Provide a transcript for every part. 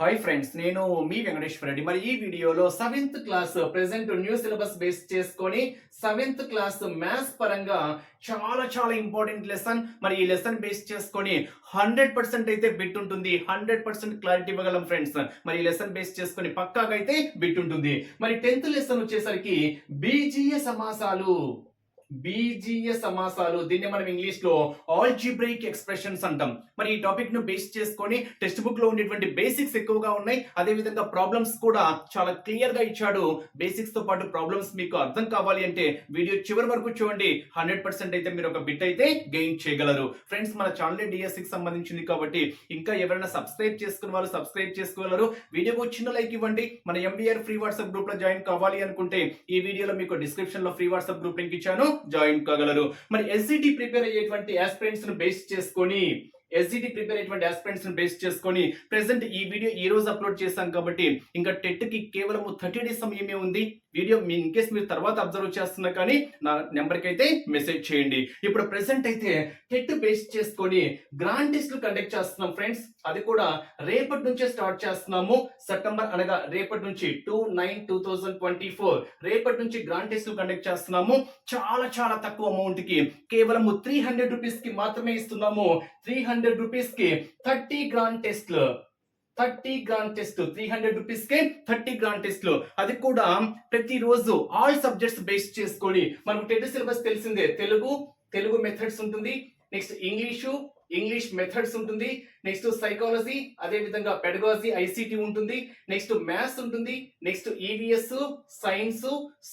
Hi friends నేను మీ వెంకటేశ్వర రెడ్డి. మరి ఈ వీడియోలో seventh class present new syllabus base చేసుకొని సెవెంత్ క్లాస్ మ్యాథ్స్ పరంగా చాలా చాలా ఇంపార్టెంట్ లెసన్ మరి ఈ లెసన్ బేస్ చేసుకొని హండ్రెడ్ పర్సెంట్ అయితే బిట్ ఉంటుంది. హండ్రెడ్ పర్సెంట్ క్లారిటీ ఇవ్వగలం ఫ్రెండ్స్ మరి ఈ లెసన్ బేస్ చేసుకొని పక్కాగా అయితే బిట్ ఉంటుంది. మరి టెన్త్ లెసన్ వచ్చేసరికి బీజీయ సమాసాలు. బీజీయ సమాసాలు. దీన్ని మనం ఇంగ్లీష్లో ఆల్జిబ్రైక్ ఎక్స్ప్రెషన్స్ అంటాం. మరి ఈ టాపిక్ను బేస్ చేసుకొని టెక్స్ట్ బుక్లో ఉండేటువంటి బేసిక్స్ ఎక్కువగా ఉన్నాయి. అదే విధంగా ప్రాబ్లమ్స్ కూడా చాలా క్లియర్గా ఇచ్చాడు. బేసిక్స్తో పాటు ప్రాబ్లమ్స్ మీకు అర్థం కావాలి అంటే వీడియో చివరి వరకు చూడండి. హండ్రెడ్ పర్సెంట్ అయితే మీరు ఒక బిట్ అయితే గెయిన్ చేయగలరు. ఫ్రెండ్స్ మన ఛానల్ డిఎస్సి కి సంబంధించింది కాబట్టి ఇంకా ఎవరైనా సబ్స్క్రైబ్ చేసుకున్న వాళ్ళు సబ్స్క్రైబ్ చేసుకోగలరు. వీడియోకు చిన్న లైక్ ఇవ్వండి. మన ఎంబీఆర్ ఫ్రీ వాట్సాప్ గ్రూప్లో జాయిన్ కావాలి అనుకుంటే ఈ వీడియోలో మీకు డిస్క్రిప్షన్లో ఫ్రీ వాట్సాప్ గ్రూప్ లింక్ ఇచ్చాను. జాయిన్ కాగలరు. మరి ఎస్సిటి ప్రిపేర్ అయ్యేటువంటి ఆస్పిరెంట్స్ను బేస్ చేసుకొని ఎస్జిటి ప్రిపేర్ అయ్యేటువంటి ఆస్పిరెంట్స్ను బేస్ చేసుకొని ప్రెసెంట్ ఈ వీడియో ఈ రోజు అప్లోడ్ చేశాం కాబట్టి ఇంకా టెట్కి కేవలం థర్టీ డేస్ సమయమే ఉంది. వీడియో మీ ఇన్కేస్ మీరు తర్వాత అబ్జర్వ్ చేస్తున్నా కానీ నా నెంబర్కి అయితే మెసేజ్ చేయండి. ఇప్పుడు ప్రెసెంట్ అయితే టెట్ బేస్ చేసుకొని గ్రాండ్ టెస్ట్లు కండక్ట్ చేస్తున్నాం ఫ్రెండ్స్. అది కూడా రేపటి నుంచే స్టార్ట్ చేస్తున్నాము. సెప్టెంబర్ అనగా రేపటి నుంచి two nine two thousand twenty four. రేపటి నుంచి గ్రాండ్ టెస్ట్లు కండక్ట్ చేస్తున్నాము. చాలా చాలా తక్కువ అమౌంట్కి కేవలం త్రీ హండ్రెడ్ రూపీస్కి మాత్రమే ఇస్తున్నాము. త్రీ హండ్రెడ్ రూపీస్కి థర్టీ గ్రాండ్ టెస్ట్లు. Thirty grand test three hundred rupees కే థర్టీ గ్రాండ్ టెస్ట్లు అది కూడా ప్రతిరోజు ఆల్ సబ్జెక్ట్స్ బేస్ చేసుకొని మనకు టెట్ సిలబస్ తెలిసిందే. తెలుగు తెలుగు మెథడ్స్ ఉంటుంది. నెక్స్ట్ ఇంగ్లీషు ఇంగ్లీష్ మెథడ్స్ ఉంటుంది. నెక్స్ట్ సైకాలజీ అదే విధంగా పెడగాలజీ ఐసిటి ఉంటుంది. నెక్స్ట్ మ్యాథ్స్ ఉంటుంది. Next EVS science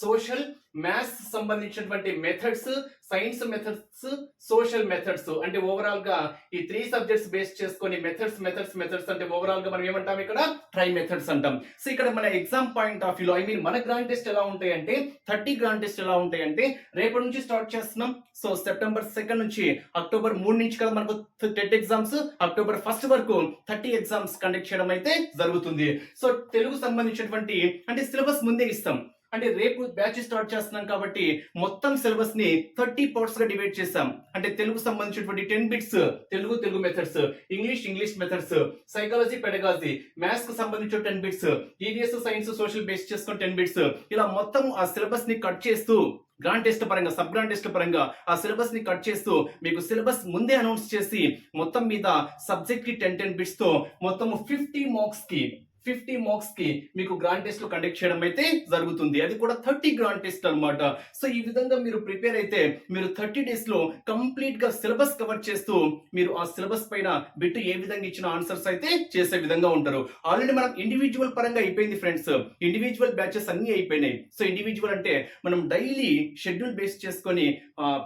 social maths సంబంధించినటువంటి methods science methods social methods. అంటే ఓవరాల్గా ఈ త్రీ సబ్జెక్ట్స్ బేస్ చేసుకొని మెథడ్స్ మెథడ్స్ మెథడ్స్ అంటే ఓవరాల్గా మనం ఏమంటాం ఇక్కడ? ట్రై మెథడ్స్ అంటాం. సో ఇక్కడ మన ఎగ్జామ్ పాయింట్ ఆఫ్ వ్యూలో ఐ మీన్ మన గ్రాండ్ టెస్ట్ ఎలా ఉంటాయంటే థర్టీ గ్రాండ్ టెస్ట్ ఎలా ఉంటాయంటే రేపటి నుంచి స్టార్ట్ చేస్తున్నాం. సో సెప్టెంబర్ సెకండ్ నుంచి అక్టోబర్ మూడు నుంచి కదా మనకు టెట్ ఎగ్జామ్స్ అక్టోబర్ ఫస్ట్ వరకు థర్టీ ఎగ్జామ్స్ కండక్ట్ చేయడం అయితే జరుగుతుంది. సో తెలుగు సంబంధించినటువంటి అంటే సిలబస్ ముందే ఇస్తాం. అంటే రేపు బ్యాచ్ స్టార్ట్ చేస్తున్నాం కాబట్టి మొత్తం సిలబస్ని థర్టీ పార్ట్స్గా డివైడ్ చేసాం అంటే తెలుగు సంబంధించినటువంటి ten bits Telugu Telugu methods English English methods psychology pedagogy మ్యాథ్స్కు సంబంధించిన ten bits EVS science social base చేసుకుని టెన్ బిట్స్ ఇలా మొత్తం ఆ సిలబస్ని కట్ చేస్తూ గ్రాండ్ టెస్ట్ పరంగా సబ్ గ్రాండ్ టెస్ట్ పరంగా ఆ సిలబస్ని కట్ చేస్తూ మీకు సిలబస్ ముందే అనౌన్స్ చేసి మొత్తం మీద సబ్జెక్ట్కి టెన్ టెన్ బిట్స్తో మొత్తం ఫిఫ్టీ మార్క్స్కి ఫిఫ్టీ మార్క్స్కి మీకు గ్రాండ్ టెస్ట్లో కండక్ట్ చేయడం అయితే జరుగుతుంది. అది కూడా థర్టీ గ్రాండ్ టెస్ట్ అన్నమాట. సో ఈ విధంగా మీరు ప్రిపేర్ అయితే మీరు థర్టీ డేస్లో కంప్లీట్గా సిలబస్ కవర్ చేస్తూ మీరు ఆ సిలబస్ పైన బిట్ ఏ విధంగా ఇచ్చిన ఆన్సర్స్ అయితే చేసే విధంగా ఉంటారు. ఆల్రెడీ మనం ఇండివిజువల్ పరంగా అయిపోయింది ఫ్రెండ్స్ ఇండివిజువల్ బ్యాచెస్ అన్ని అయిపోయినాయి. సో ఇండివిజువల్ అంటే మనం డైలీ షెడ్యూల్ బేస్ చేసుకొని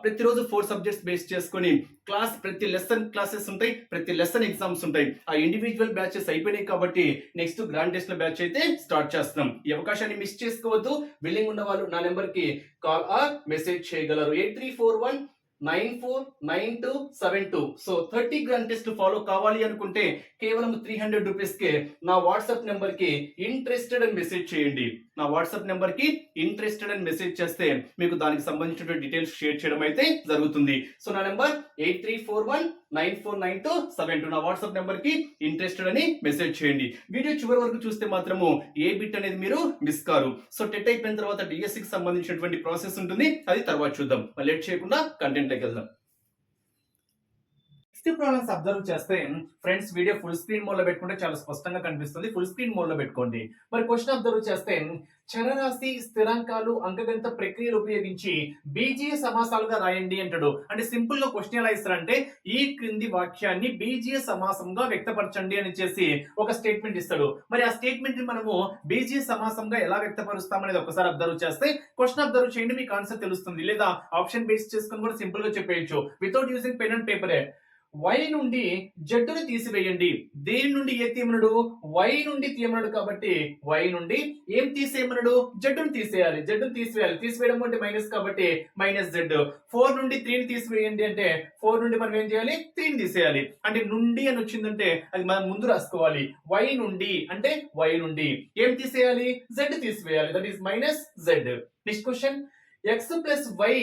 ప్రతిరోజు ఫోర్ సబ్జెక్ట్స్ బేస్ చేసుకొని క్లాస్ ప్రతి లెసన్ క్లాసెస్ ఉంటాయి ప్రతి లెసన్ ఎగ్జామ్స్ ఉంటాయి. ఆ ఇండివిజువల్ బ్యాచెస్ అయిపోయినాయి కాబట్టి నెక్స్ట్ గ్రాండ్ టెస్ట్ బ్యాచ్ అయితే స్టార్ట్ చేస్తున్నాం. ఈ అవకాశాన్ని మిస్ చేసుకోవద్దు. బిల్లింగ్ ఉన్న వాళ్ళు నా నెంబర్కి కాల్ ఆర్ మెసేజ్ చేయగలరు. Eight three four one nine four nine two seven two. So thirty grand test follow కావాలి అనుకుంటే కేవలం త్రీ హండ్రెడ్ రూపీస్కే నా వాట్సాప్ నెంబర్కి ఇంట్రెస్టెడ్ అని మెసేజ్ చేయండి. నా వాట్సాప్ నెంబర్కి ఇంట్రెస్టెడ్ అని మెసేజ్ చేస్తే మీకు దానికి సంబంధించిన డీటెయిల్స్ షేర్ చేయడం అయితే జరుగుతుంది. సో నా number eight three four one nine four nine two seven two. నా వాట్సాప్ నెంబర్కి ఇంట్రెస్టెడ్ అని మెసేజ్ చేయండి. వీడియో చివరి వరకు చూస్తే మాత్రము ఏ బిట్ అనేది మీరు మిస్ కారు. సో టెట్ అయిపోయిన తర్వాత డిఎస్సికి సంబంధించినటువంటి ప్రాసెస్ ఉంటుంది. అది తర్వాత చూద్దాం. లేట్ చేయకుండా కంటెంట్లోకి వెళ్దాం. సిక్స్త్ ప్రాబ్లమ్స్ అబ్జర్వ్ చేస్తే ఫ్రెండ్స్ వీడియో ఫుల్ స్క్రీన్ మోడ్లో పెట్టుకుంటే చాలా స్పష్టంగా కనిపిస్తుంది. ఫుల్ స్క్రీన్ మోడ్లో పెట్టుకోండి. మరి క్వశ్చన్ అబ్జర్వ్ చేస్తే చరరాశి స్థిరాంకాలు అంకగణిత ప్రక్రియలు ఉపయోగించి బీజీయ సమాసాలుగా రాయండి అంటాడు. అంటే సింపుల్గా క్వశ్చన్ ఎలా ఇస్తారంటే ఈ క్రింది వాక్యాన్ని బీజీయ సమాసంగా వ్యక్తపరచండి అని చేసి ఒక స్టేట్మెంట్ ఇస్తాడు. మరి ఆ స్టేట్మెంట్ని మనము బీజీయ సమాసంగా ఎలా వ్యక్తపరుస్తాం అనేది ఒకసారి అబ్జర్వ్ చేస్తే క్వశ్చన్ అబ్జర్వ్ చేయండి మీకు ఆన్సర్ తెలుస్తుంది. లేదా ఆప్షన్ బేస్ చేసుకుని కూడా సింపుల్గా చెప్పేయచ్చు. వితౌట్ యూజింగ్ పెన్ అండ్ పేపరే వై నుండి జడ్డును తీసివేయండి. దేని నుండి ఏ తీయమనుడు వై నుండి తీయమనుడు కాబట్టి వై నుండి ఏం తీసేయమనుడు జడ్డును తీసేయాలి. జడ్డును తీసివేయాలి. తీసివేయడం అంటే మైనస్ కాబట్టి మైనస్ జెడ్ ఫోర్ నుండి త్రీని తీసివేయండి అంటే ఫోర్ నుండి మనం ఏం చేయాలి? త్రీని తీసేయాలి. అంటే నుండి అని వచ్చిందంటే అది మనం ముందు రాసుకోవాలి. వై నుండి అంటే వై నుండి ఏం తీసేయాలి? జెడ్ తీసివేయాలి. That is minus Z next question X plus Y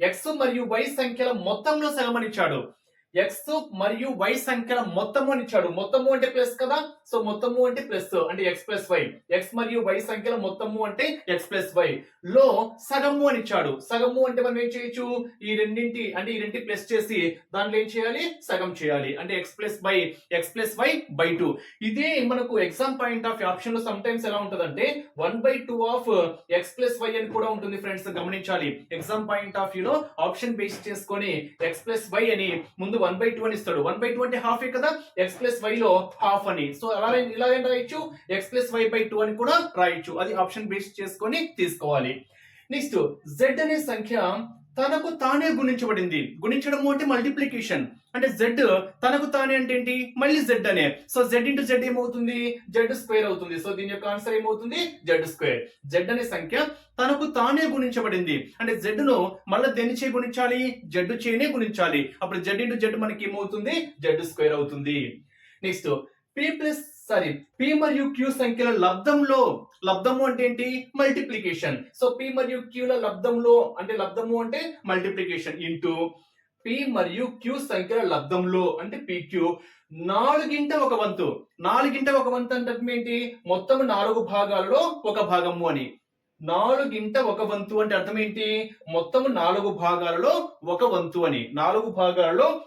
X మరియు వై సంఖ్యల మొత్తంలో సగమనిచ్చాడు. ఎక్స్ మరియు వై సంఖ్యల మొత్తము అని ఇచ్చాడు. మొత్తము అంటే ప్లస్ కదా? సో మొత్తము అంటే ప్లస్ అంటే ఎక్స్ ప్లస్ వై ఎక్స్ మరియు వై సంఖ్యల మొత్తము అంటే ఎక్స్ ప్లస్ వై లో సగము అని ఇచ్చాడు. సగము అంటే మనం ఏం చేయొచ్చు? ఈ రెండింటి అంటే ఈ రెండింటి ప్లస్ చేసి దాంట్లో ఏం చేయాలి? సగం చేయాలి. అంటే X plus by X plus Y by two ఇదే మనకు ఎగ్జామ్ పాయింట్ ఆఫ్ ఆప్షన్లో సమ్ టైమ్స్ ఎలా ఉంటుందంటే one by two of X plus Y అని కూడా ఉంటుంది ఫ్రెండ్స్ గమనించాలి. ఎగ్జామ్ పాయింట్ ఆఫ్ వ్యూలో ఆప్షన్ బేస్ చేసుకొని ఎక్స్ ప్లస్ వై అని ముందు వన్ బై టూ అని ఇస్తాడు. వన్ బై టూ అంటే హాఫ్ కదా? ఎక్స్ ప్లస్ వై లో హాఫ్ అని. సో అలా ఇలా రాయొచ్చు. X plus Y by two అని కూడా రాయొచ్చు. అది ఆప్షన్ బేస్ చేసుకొని తీసుకోవాలి. నెక్స్ట్ జెడ్ అనే సంఖ్య తనకు తానే గుణించబడింది. గుణించడం అంటే మల్టిప్లికేషన్ అంటే జెడ్ తనకు తానే అంటే ఏంటి? మళ్ళీ జెడ్ అనే. సో జెడ్ ఇంటూ జెడ్ ఏమవుతుంది? జెడ్ స్క్వేర్ అవుతుంది. సో దీని యొక్క ఆన్సర్ ఏమవుతుంది? జెడ్ స్క్వేర్ జెడ్ అనే సంఖ్య తనకు తానే గుణించబడింది. అంటే జెడ్ను మళ్ళీ దేని చే గుణించాలి? జెడ్ చేనే గుణించాలి. అప్పుడు జెడ్ ఇంటూ జెడ్ మనకి ఏమవుతుంది? జెడ్ స్క్వేర్ అవుతుంది. Next P plus sorry P మరియు క్యూ సంఖ్యల లబ్దంలో లబ్దము అంటే ఏంటి? మల్టిప్లికేషన్ సో పి మరియు క్యూల లబ్దంలో అంటే లబ్దము అంటే మల్టిప్లికేషన్ ఇంటూ పి మరియు క్యూ సంఖ్యల లబ్దంలో అంటే పిక్యూ నాలుగింట ఒక వంతు. నాలుగింట ఒక వంతు అంటే ఏంటి? మొత్తం నాలుగు భాగాలలో ఒక భాగము అని. నాలుగింట ఒక వంతు అంటే అర్థం ఏంటి? మొత్తం నాలుగు భాగాలలో ఒక వంతు అని. నాలుగు భాగాలలో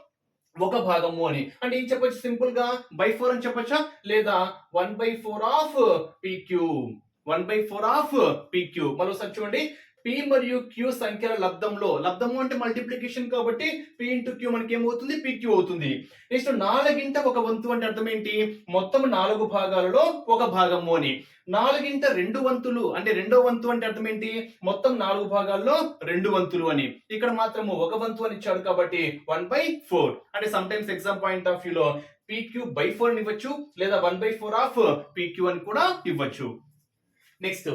ఒక భాగము అని. అంటే ఏం చెప్పొచ్చు? సింపుల్గా బై ఫోర్ అని చెప్పొచ్చా? లేదా one by four of PQ one by four of PQ మరోసారి చూడండి. పి మరియు క్యూ సంఖ్యల లబ్దంలో లబ్దము అంటే మల్టిప్లికేషన్ కాబట్టి పి ఇంటూ క్యూ మనకి ఏమవుతుంది పిక్యూ అవుతుంది. నెక్స్ట్ నాలుగింట ఒక వంతు అంటే అర్థం ఏంటి? మొత్తం నాలుగు భాగాలలో ఒక భాగము అని. నాలుగింట రెండు వంతులు అంటే రెండో వంతు అంటే అర్థం ఏంటి? మొత్తం నాలుగు భాగాల్లో రెండు వంతులు అని. ఇక్కడ మాత్రము ఒక వంతు అని ఇచ్చాడు కాబట్టి వన్ బై ఫోర్ అంటే some times exam point of వ్యూలో పీక్యూ బై ఫోర్ అని ఇవ్వచ్చు లేదా one by four of P Q అని కూడా ఇవ్వచ్చు. నెక్స్ట్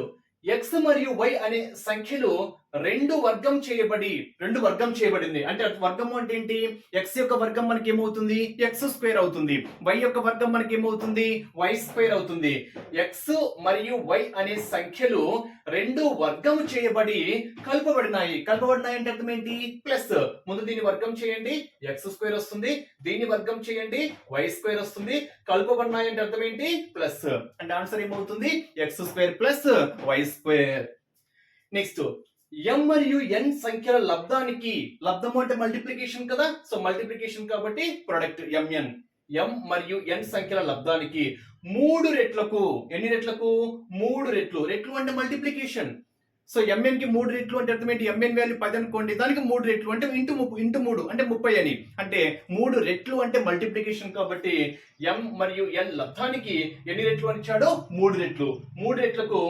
ఎక్స్ మరియు వై అనే సంఖ్యలు రెండు వర్గం చేయబడి రెండు వర్గం చేయబడింది. అంటే వర్గము అంటే ఏంటి? ఎక్స్ యొక్క వర్గం మనకి ఏమవుతుంది ఎక్స్ స్క్వేర్ అవుతుంది. వై యొక్క వర్గం మనకి ఏమవుతుంది వై స్క్వేర్ అవుతుంది. ఎక్స్ మరియు వై అనే సంఖ్యలు రెండు వర్గం చేయబడి కలుపబడినాయి. కలపబడినాయి అంటే అర్థం ఏంటి? ప్లస్ ముందు దీన్ని వర్గం చేయండి. ఎక్స్ స్క్వేర్ వస్తుంది. దీన్ని వర్గం చేయండి. వై స్క్వేర్ వస్తుంది. కలుపబడినాయి అంటే అర్థం ఏంటి? ప్లస్ అంటే ఆన్సర్ ఏమవుతుంది? X square plus Y square next M మరియు ఎన్ సంఖ్యల లబ్ధానికి లబ్ధము అంటే మల్టిప్లికేషన్ కదా? సో మల్టిప్లికేషన్ కాబట్టి ప్రొడక్ట్ ఎంఎన్ ఎం మరియు ఎన్ సంఖ్యల లబ్ధానికి మూడు రెట్లకు ఎన్ని రెట్లకు? మూడు రెట్లు. రెట్లు అంటే మల్టిప్లికేషన్ సో ఎంఎన్కి మూడు రెట్లు అంటే అర్థం ఏంటి? ఎంఎన్ వాల్యూ పది అనుకోండి దానికి మూడు రెట్లు అంటే ఇంటూ ముప్పు ఇంటూ మూడు అంటే ముప్పై అని. అంటే మూడు రెట్లు అంటే మల్టిప్లికేషన్ కాబట్టి ఎం మరియు ఎన్ లబ్ధానికి ఎన్ని రెట్లు అనిచ్చాడో మూడు రెట్లు. మూడు రెట్లకు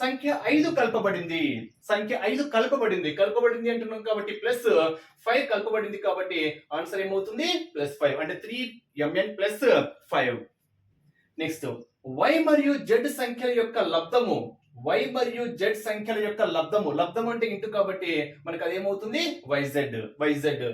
సంఖ్య ఐదు కలపబడింది. సంఖ్య ఐదు కలపబడింది. కలపబడింది అంటున్నాం కాబట్టి ప్లస్ ఫైవ్ కలపబడింది కాబట్టి ఆన్సర్ ఏమవుతుంది? ప్లస్ ఫైవ్ అంటే three M N plus five next Y మరియు జెడ్ సంఖ్యల యొక్క లబ్ధము. వై మరియు జెడ్ సంఖ్యల యొక్క లబ్ధము. లబ్ధం అంటే ఇంటూ కాబట్టి మనకు అదేమవుతుంది? వైజెడ్ వైజెడ్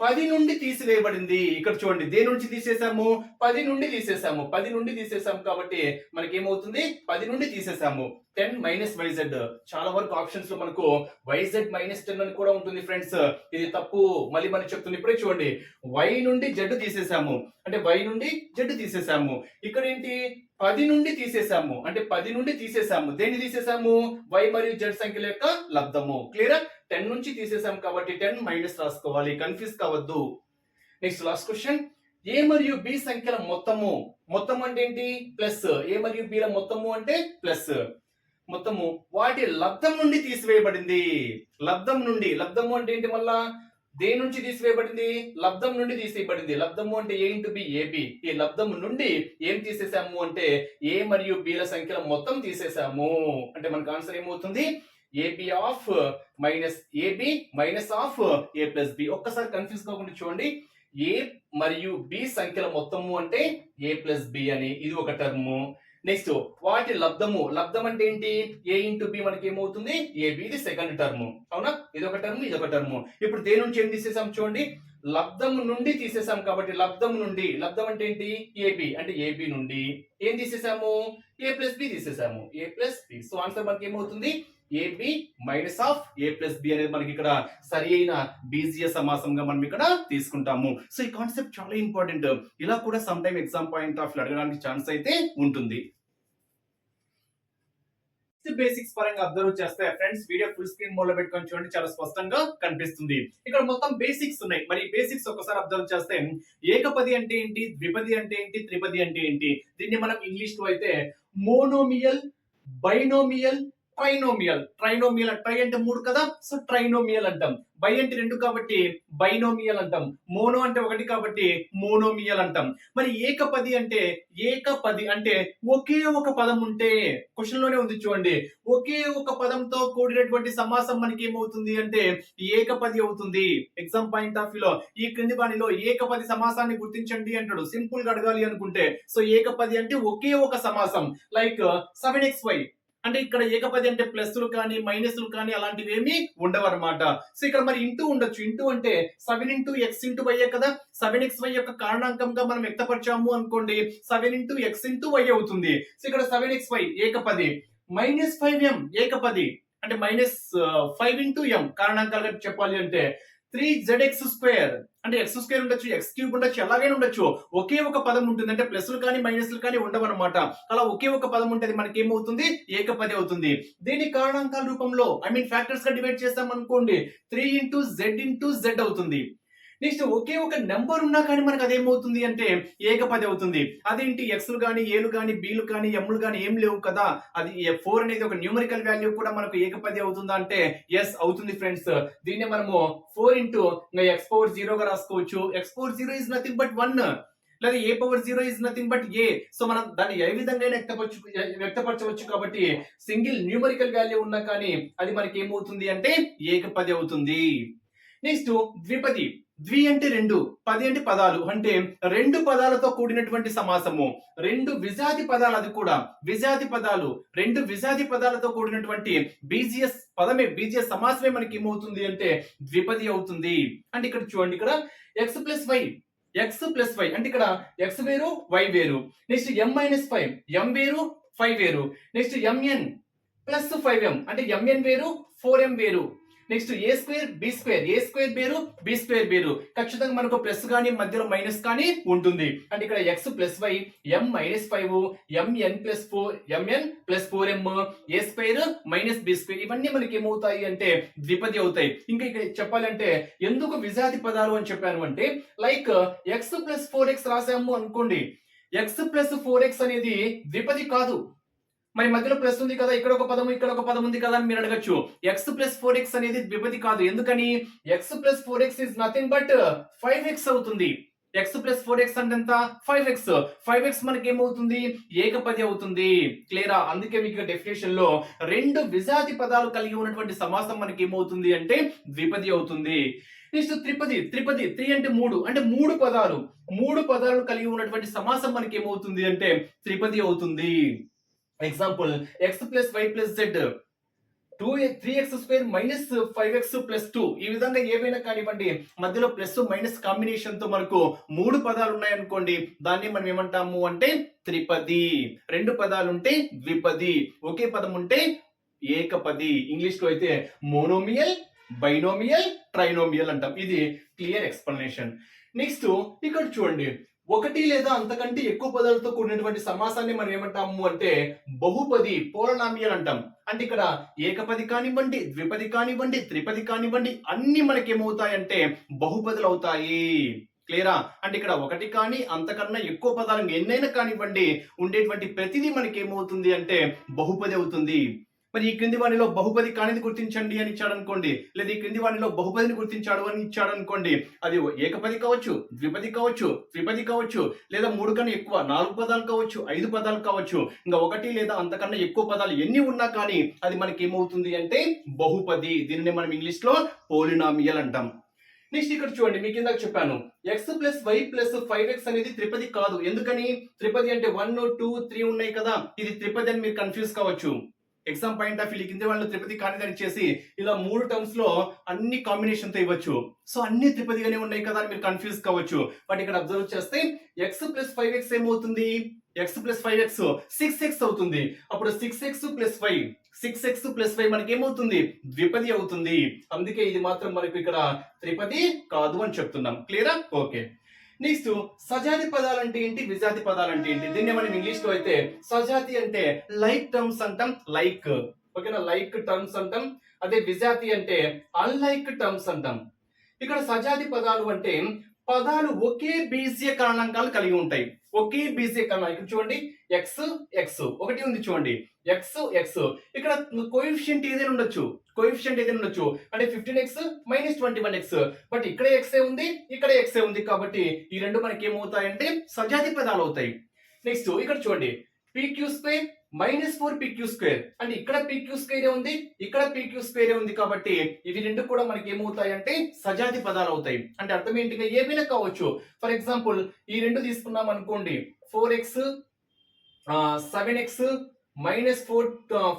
పది నుండి తీసివేయబడింది. ఇక్కడ చూడండి దేని నుంచి తీసేసాము పది నుండి తీసేసాము పది నుండి తీసేసాము కాబట్టి మనకి ఏమవుతుంది పది నుండి తీసేసాము టెన్ మైనస్ వైజెడ్ చాలా వరకు ఆప్షన్స్లో మనకు వైజెడ్ మైనస్ టెన్ అని కూడా ఉంటుంది ఫ్రెండ్స్ ఇది తప్పు. మళ్ళీ మనం చెప్తుంది ఇప్పుడే చూడండి. వై నుండి జెడ్ తీసేసాము అంటే వై నుండి జెడ్ తీసేసాము ఇక్కడ ఏంటి? పది నుండి తీసేసాము అంటే పది నుండి తీసేసాము దేన్ని తీసేసాము వై మరియు జెడ్ సంఖ్యల యొక్క లబ్ధము క్లియర్ టెన్ నుంచి తీసేసాము కాబట్టి టెన్ మైనస్ రాసుకోవాలి. కన్ఫ్యూజ్ కావద్దు. నెక్స్ట్ లాస్ట్ క్వశ్చన్ ఏ మరియు బి సంఖ్యల మొత్తము. మొత్తం అంటే ఏంటి? ప్లస్ ఏ మరియు బి ల మొత్తము అంటే ప్లస్ మొత్తము. వాటి లబ్ధం నుండి తీసివేయబడింది. లబ్ధం నుండి. లబ్ధము అంటే ఏంటి మళ్ళా? దేని నుంచి తీసివేయబడింది? లబ్ధం నుండి తీసివేయబడింది. లబ్ధము అంటే ఏ ఇంటూ బి. ఏబి ఈ లబ్ధము నుండి ఏం తీసేసాము అంటే ఏ మరియు బిల సంఖ్యల మొత్తం తీసేసాము. అంటే మనకు ఆన్సర్ ఏమవుతుంది? A B of minus A B minus of A plus B. ఒక్కసారి కన్ఫ్యూజ్ కాకుండా చూడండి. ఏ మరియు బి సంఖ్యల మొత్తము అంటే ఏ ప్లస్ బి అని. ఇది ఒక టర్ము నెక్స్ట్ వాటి లబ్ధము. లబ్ధం అంటే ఏంటి? ఏ ఇంటూ బి మనకి ఏమవుతుంది? ఏబి ఇది సెకండ్ టర్మ్ అవునా? ఇది ఒక టర్మ్ ఇది ఒక టర్మ్ ఇప్పుడు దేని నుంచి ఏం తీసేసాం చూడండి? లబ్ధం నుండి తీసేసాం కాబట్టి లబ్ధం నుండి. లబ్ధం అంటే ఏంటి? ఏబి అంటే ఏబి నుండి. ఏం తీసేసాము? A plus B తీసేసాము. A plus B so answer మనకి ఏమవుతుంది? A B minus of A plus B అనేది మనకి ఇక్కడ సరి అయిన బీజీయ సమాసంగా మనం ఇక్కడ తీసుకుంటాము. సో ఈ కాన్సెప్ట్ చాలా ఇంపార్టెంట్ ఇలా కూడా some time exam point of అడగడానికి ఛాన్స్ అయితే ఉంటుంది. బేసిక్స్ పరంగా అబ్జర్వ్ చేస్తే ఫ్రెండ్స్ వీడియో ఫుల్ స్క్రీన్ మోడ్లో పెట్టుకొని చూడండి చాలా స్పష్టంగా కనిపిస్తుంది. ఇక్కడ మొత్తం బేసిక్స్ ఉన్నాయి. మరి బేసిక్స్ ఒకసారి అబ్జర్వ్ చేస్తే ఏకపది అంటే ఏంటి? ద్విపది అంటే ఏంటి? త్రిపది అంటే ఏంటి? దీన్ని మనం ఇంగ్లీష్లో అయితే monomial binomial trinomial trinomial tri అంటే మూడు కదా? సో ట్రైనోమియల్ అంటాం బై అంటే రెండు కాబట్టి బైనోమియల్ అంటాం మోనో అంటే ఒకటి కాబట్టి మోనోమియల్ అంటాం మరి ఏకపది అంటే ఏకపది అంటే ఒకే ఒక పదం ఉంటే క్వశ్చన్లోనే ఉంది చూడండి. ఒకే ఒక పదంతో కూడినటువంటి సమాసం మనకి ఏమవుతుంది అంటే ఏకపది అవుతుంది. ఎగ్జామ్ పాయింట్ ఆఫ్ వ్యూలో ఈ క్రింది బాణిలో ఏకపది సమాసాన్ని గుర్తించండి అంటాడు. సింపుల్గా అడగాలి అనుకుంటే. సో ఏకపది అంటే ఒకే ఒక సమాసం. లైక్ సెవెన్ ఎక్స్ వై అంటే ఇక్కడ ఏకపది అంటే ప్లస్లు కానీ మైనస్లు కానీ అలాంటివి ఏమీ ఉండవు అనమాట సో ఇక్కడ మరి ఇంటూ ఉండొచ్చు. ఇంటూ అంటే seven into X into Y కదా? సెవెన్ ఎక్స్ వై యొక్క కారణాంకంగా మనం వ్యక్తపరిచాము అనుకోండి. Seven into X into Y అవుతుంది. సో ఇక్కడ సెవెన్ ఎక్స్ వై ఏకపది. మైనస్ ఫైవ్ ఎం ఏకపది. అంటే మైనస్ ఫైవ్ ఇంటూ ఎం కారణాంకాలుగా చెప్పాలి అంటే త్రీ జెడ్ ఎక్స్ స్క్వేర్ అంటే ఎక్స్ స్క్వేర్ ఉండొచ్చు ఎక్స్ క్యూబ్ ఉండొచ్చు ఎలాగైనా ఉండొచ్చు. ఒకే ఒక పదం ఉంటుంది. అంటే ప్లస్లు కానీ మైనస్లు కానీ ఉండవు అనమాట అలా ఒకే ఒక పదం ఉంటుంది మనకి ఏమవుతుంది ఏకపది అవుతుంది. దీని కారణాంకాల రూపంలో ఐ మీన్ ఫ్యాక్టర్స్గా డివైడ్ చేస్తాం అనుకోండి three into Z into Z అవుతుంది. నెక్స్ట్ ఒకే ఒక నెంబర్ ఉన్నా కానీ మనకు అదేమవుతుంది అంటే ఏకపది అవుతుంది. అదేంటి? ఎక్స్లు కానీ ఏలు కానీ బీలు కానీ ఎమ్లు కానీ ఏం లేవు కదా. అది ఫోర్ అనేది ఒక న్యూమరికల్ వాల్యూ కూడా మనకు ఏకపది అవుతుందా అంటే ఎస్ అవుతుంది ఫ్రెండ్స్ దీన్ని మనము ఫోర్ ఇంటూ ఎక్స్ పవర్ జీరోగా రాసుకోవచ్చు. X power zero is nothing but one లేదా A power zero is nothing but A so మనం దాన్ని ఏ విధంగా వ్యక్తపరచు వ్యక్తపరచవచ్చు కాబట్టి సింగిల్ న్యూమరికల్ వాల్యూ ఉన్నా కానీ అది మనకి ఏమవుతుంది అంటే ఏకపది అవుతుంది. నెక్స్ట్ ద్విపది. ద్వి అంటే రెండు పది అంటే పదాలు అంటే రెండు పదాలతో కూడినటువంటి సమాసము. రెండు విజాతి పదాలు అది కూడా విజాతి పదాలు. రెండు విజాతి పదాలతో కూడినటువంటి బీజిఎస్ పదమే బీజిఎస్ సమాసమే మనకి ఏమవుతుంది అంటే ద్విపది అవుతుంది. అంటే ఇక్కడ చూడండి ఇక్కడ X plus Y X plus Y అంటే ఇక్కడ ఎక్స్ వేరు వై వేరు. Next M minus five M వేరు ఫైవ్ వేరు. Next M N plus five M అంటే ఎంఎన్ వేరు ఫోర్ ఎం వేరు. Next A square B square. A square వేరు బి స్క్వేర్ వేరు. ఖచ్చితంగా మనకు ప్లస్ కానీ మధ్యలో మైనస్ కానీ ఉంటుంది. అంటే ఇక్కడ X plus Y M minus five M N plus four M N plus four M A square minus B square. ఇవన్నీ మనకి ఏమవుతాయి అంటే ద్విపది అవుతాయి. ఇంకా ఇక్కడ చెప్పాలంటే ఎందుకు విజాతి పదాలు అని చెప్పాను అంటే like X plus four X రాసాము అనుకోండి. ఎక్స్ ప్లస్ ఫోర్ ఎక్స్ అనేది ద్విపది కాదు. మరి మధ్యలో ప్లస్ ఉంది కదా ఇక్కడ ఒక పదము ఇక్కడ ఒక పదం ఉంది కదా అని మీరు అడగచ్చు. ఎక్స్ ప్లస్ ఫోర్ ఎక్స్ అనేది ద్విపది కాదు. ఎందుకని? X plus four X is nothing but five X అవుతుంది. ఎక్స్ ప్లస్ ఫోర్ ఎక్స్ అంటే ఎంత? ఫైవ్ ఎక్స్ ఫైవ్ ఎక్స్ మనకి ఏమవుతుంది? ఏకపది అవుతుంది. క్లియరా అందుకే మీకు డెఫినేషన్లో రెండు విజాతి పదాలు కలిగి ఉన్నటువంటి సమాసం మనకి ఏమవుతుంది అంటే ద్విపది అవుతుంది. నెక్స్ట్ త్రిపది. త్రిపది. త్రీ అంటే మూడు. అంటే మూడు పదాలు. మూడు పదాలు కలిగి ఉన్నటువంటి సమాసం మనకి ఏమవుతుంది అంటే త్రిపది అవుతుంది. Example X plus Y plus Z two three X square minus five X plus two ఈ విధంగా ఏవైనా కానివ్వండి మధ్యలో ప్లస్ మైనస్ కాంబినేషన్తో మనకు మూడు పదాలు ఉన్నాయనుకోండి దాన్ని మనం ఏమంటాము అంటే త్రిపది. రెండు పదాలు ఉంటే ద్విపది. ఒకే పదం ఉంటే ఏకపది. ఇంగ్లీష్లో అయితే మోనోమియల్ బైనోమియల్ ట్రైనోమియల్ అంటాం. ఇది క్లియర్ ఎక్స్ప్లెనేషన్ నెక్స్ట్ ఇక్కడ చూడండి. ఒకటి లేదా అంతకంటే ఎక్కువ పదాలతో కూడినటువంటి సమాసాన్ని మనం ఏమంటాము అంటే బహుపది పోలనామియల్ అంటాం. అంటే ఇక్కడ ఏకపది కానివ్వండి ద్విపది కానివ్వండి త్రిపది కానివ్వండి అన్ని మనకి ఏమవుతాయంటే బహుపదులు అవుతాయి. క్లియరా? అంటే ఇక్కడ ఒకటి కానీ అంతకన్నా ఎక్కువ పదాలు ఎన్నైనా కానివ్వండి ఉండేటువంటి ప్రతిదీ మనకి ఏమవుతుంది అంటే బహుపది అవుతుంది. మరి ఈ క్రింది వాణిలో బహుపది కానిది గుర్తించండి అని ఇచ్చాడు అనుకోండి లేదా ఈ క్రింది వాణిలో బహుపదిని గుర్తించాడు అని ఇచ్చాడు అనుకోండి అది ఏకపది కావచ్చు ద్విపది కావచ్చు త్రిపది కావచ్చు లేదా మూడు కన్నా ఎక్కువ నాలుగు పదాలు కావచ్చు ఐదు పదాలు కావచ్చు ఇంకా ఒకటి లేదా అంతకన్నా ఎక్కువ పదాలు ఎన్ని ఉన్నా కానీ అది మనకి ఏమవుతుంది అంటే బహుపది. దీనిని మనం ఇంగ్లీష్లో పోలినామియల్ అంటాం. నెక్స్ట్ ఇక్కడ చూడండి మీకు ఇందాక చెప్పాను X plus Y plus five X అనేది త్రిపది కాదు. ఎందుకని? త్రిపది అంటే వన్ టూ త్రీ ఉన్నాయి కదా. ఇది త్రిపది అని మీరు కన్ఫ్యూజ్ కావచ్చు. ఎగ్జామ్ పాయింట్ ఆఫ్ వ్యూ కింద వాళ్ళు త్రిపతి కానిదని చేసి ఇలా మూడు టర్మ్స్లో అన్ని కాంబినేషన్తో ఇవ్వచ్చు. సో అన్ని త్రిపదిగానే ఉన్నాయి కదా అని మీరు కన్ఫ్యూజ్ కావచ్చు. బట్ ఇక్కడ అబ్జర్వ్ చేస్తే ఎక్స్ ప్లస్ ఫైవ్ ఎక్స్ ఏమవుతుంది? X plus five X six X అవుతుంది. అప్పుడు six X plus five six X plus five మనకి ఏమవుతుంది? ద్విపది అవుతుంది. అందుకే ఇది మాత్రం మనకు ఇక్కడ త్రిపది కాదు అని చెప్తున్నాం. క్లియరా ఓకే నెక్స్ట్ సజాతి పదాలు అంటే ఏంటి? విజాతి పదాలు అంటే ఏంటి? దీన్ని మనం ఇంగ్లీష్లో అయితే సజాతి అంటే లైక్ టర్మ్స్ అంటాం లైక్ ఓకేనా? లైక్ టర్మ్స్ అంటాం అదే విజాతి అంటే అన్లైక్ టర్మ్స్ అంటాం. ఇక్కడ సజాతి పదాలు అంటే పదాలు ఒకే బీజీయ కారణాంకాలు కలిగి ఉంటాయి. ఒకే బీజీయ కారణం ఇక్కడ చూడండి ఎక్స్ ఎక్స్ ఒకటి ఉంది చూడండి. ఎక్స్ ఎక్స్ ఇక్కడ కోయిఫిషియంట్ ఏదైనా ఉండొచ్చు. కోఎఫిషియంట్ ఏదైనా ఉండొచ్చు. అంటే fifteen X minus twenty one X but ఇక్కడే ఎక్సే ఉంది ఇక్కడ ఎక్సే ఉంది కాబట్టి ఈ రెండు మనకి ఏమవుతాయంటే సజాతి పదాలు అవుతాయి. నెక్స్ట్ ఇక్కడ చూడండి. P Q square minus four P Q square అంటే ఇక్కడ పీక్యూ స్క్వేర్ ఉంది ఇక్కడ పీక్యూ స్క్వేర్ ఉంది కాబట్టి ఇవి రెండు కూడా మనకి ఏమవుతాయి అంటే సజాతి పదాలు అవుతాయి. అంటే అర్థం ఏంటి ఏమైనా కావచ్చు. ఫర్ ఎగ్జాంపుల్ ఈ రెండు తీసుకున్నాం అనుకోండి four X seven X minus four